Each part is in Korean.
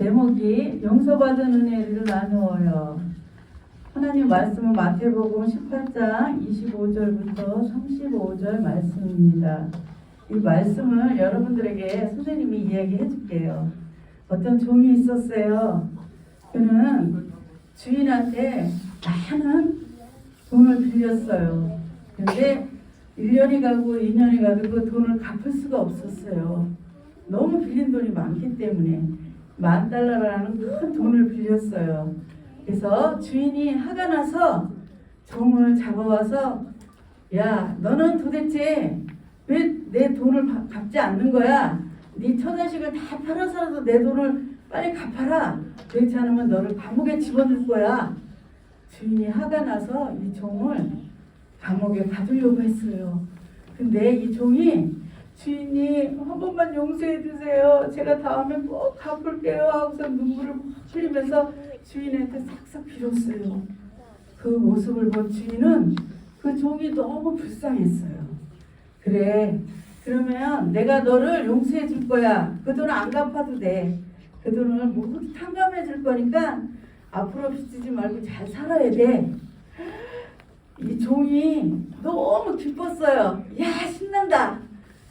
제목이 용서받은 은혜를 나누어요. 하나님 말씀은 마태복음 18장 25절부터 35절 말씀입니다. 이 말씀을 여러분들에게 선생님이 이야기해 줄게요. 어떤 종이 있었어요. 그는 주인한테 많은 돈을 빌렸어요. 근데 1년이 가고 2년이 가도 그 돈을 갚을 수가 없었어요. 너무 빌린 돈이 많기 때문에 만 달러라는 큰 돈을 빌렸어요. 그래서 주인이 화가 나서 종을 잡아와서 야 너는 도대체 왜 내 돈을 바- 갚지 않는 거야? 네 처자식을 다 팔아서라도 내 돈을 빨리 갚아라. 그렇지 않으면 너를 감옥에 집어넣을 거야. 주인이 화가 나서 이 종을 감옥에 가두려고 했어요. 근데 이 종이 주인님 한 번만 용서해 주세요. 제가 다음에 꼭 갚을게요. 하고서 눈물을 막 흘리면서 주인한테 싹싹 빌었어요. 그 모습을 본 주인은 그 종이 너무 불쌍했어요. 그래. 그러면 내가 너를 용서해 줄 거야. 그돈안 갚아도 돼. 그 돈을 모두 탕감해 줄 거니까 앞으로 빚지지 말고 잘 살아야 돼. 이 종이 너무 기뻤어요. 야.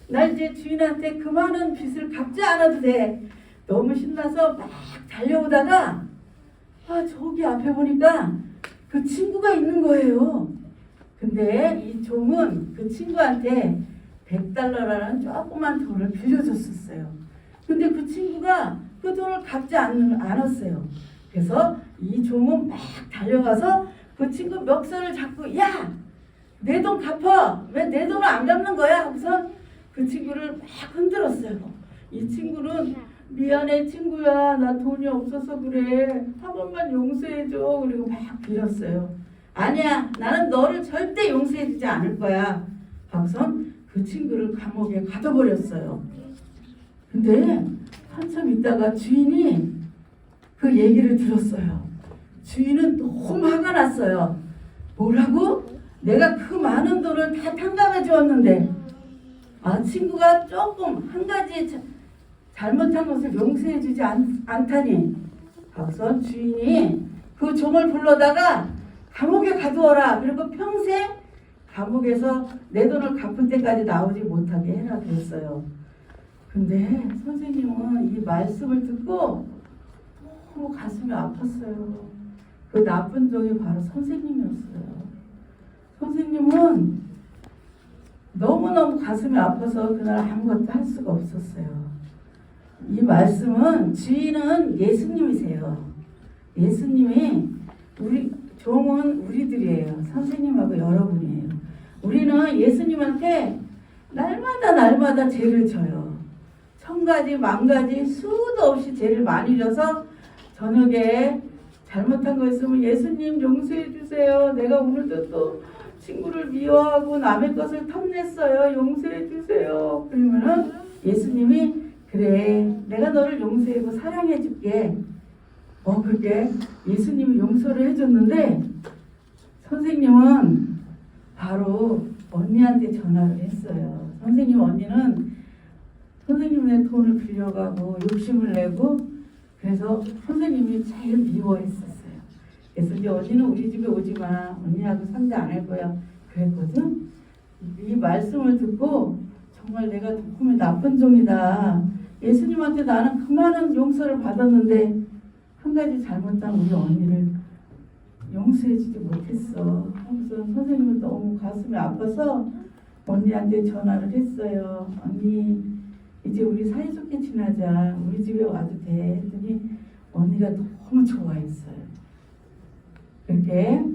나 이제 주인한테 그 많은 빚을 갚지 않아도 돼. 너무 신나서 막 달려오다가 아, 저기 앞에 보니까 그 친구가 있는 거예요. 근데 이 종은 그 친구한테 100달러라는 조그만 돈을 빌려줬었어요. 근데 그 친구가 그 돈을 갚지 않, 않았어요. 그래서 이 종은 막 달려가서 그 친구 멱살을 잡고 야! 내 돈 갚아! 왜 내 돈을 안 갚는 거야? 하고서 그 친구를 막 흔들었어요. 이 친구는 미안해 친구야 나 돈이 없어서 그래 한 번만 용서해줘 그리고 막 빌었어요. 아니야 나는 너를 절대 용서해주지 않을 거야. 하고선 그 친구를 감옥에 가둬버렸어요. 근데 한참 있다가 주인이 그 얘기를 들었어요. 주인은 너무 화가 났어요. 뭐라고? 내가 그 많은 돈을 다 탕감해 주었는데, 아, 친구가 조금 한 가지 자- 잘못한 것을 용서해 주지 않, 않다니. 하고서 주인이 그 종을 불러다가 감옥에 가두어라. 그리고 평생 감옥에서 내 돈을 갚을 때까지 나오지 못하게 해라 그랬어요. 근데 선생님은 이 말씀을 듣고 너무 가슴이 아팠어요. 그 나쁜 종이 바로 선생님이었어요. 선생님은 너무너무 가슴이 아파서 그날 아무것도 할 수가 없었어요. 이 말씀은 주인은 예수님이세요. 예수님이 우리 종은 우리들이에요. 선생님하고 여러분이에요. 우리는 예수님한테 날마다 날마다 죄를 져요. 천 가지 만 가지 수도 없이 죄를 많이 져서 저녁에 잘못한 거 있으면 예수님 용서해 주세요. 내가 오늘도 또 친구를 미워하고 남의 것을 탐냈어요. 용서해 주세요. 그러면은 예수님이 그래 내가 너를 용서하고 사랑해 줄게. 어 그게 예수님이 용서를 해줬는데 선생님은 바로 언니한테 전화를 했어요. 선생님 언니는 선생님의 돈을 빌려가고 욕심을 내고 그래서 선생님이 제일 미워했었어요. 그래서 이제 언니는 우리 집에 오지 마. 언니하고 상대 안 할 거야. 그랬거든. 이 말씀을 듣고 정말 내가 도kum이 나쁜 종이다. 예수님한테 나는 그 많은 용서를 받았는데 한 가지 잘못한 우리 언니를 용서해주지 못했어. 하면서 선생님은 너무 가슴이 아파서 언니한테 전화를 했어요. 언니 이제 우리 사이좋게 지내자. 우리 집에 와도 돼. 했더니 언니가 너무 좋아했어요. 그렇게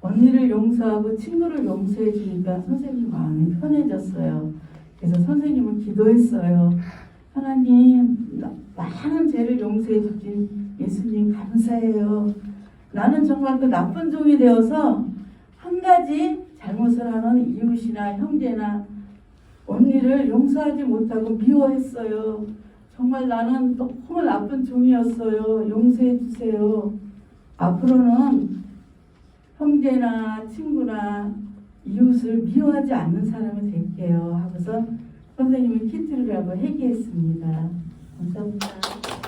언니를 용서하고 친구를 용서해 주니까 선생님 마음이 편해졌어요. 그래서 선생님은 기도했어요. 하나님 나- 많은 죄를 용서해 주신 예수님 감사해요. 나는 정말 그 나쁜 종이 되어서 한 가지 잘못을 하는 이웃이나 형제나 언니를 용서하지 못하고 미워했어요. 정말 나는 너무 나쁜 종이었어요. 용서해 주세요. 앞으로는 형제나 친구나 이웃을 미워하지 않는 사람이 될게요. 하고서 선생님이 키트를 하고 회개했습니다. 감사합니다.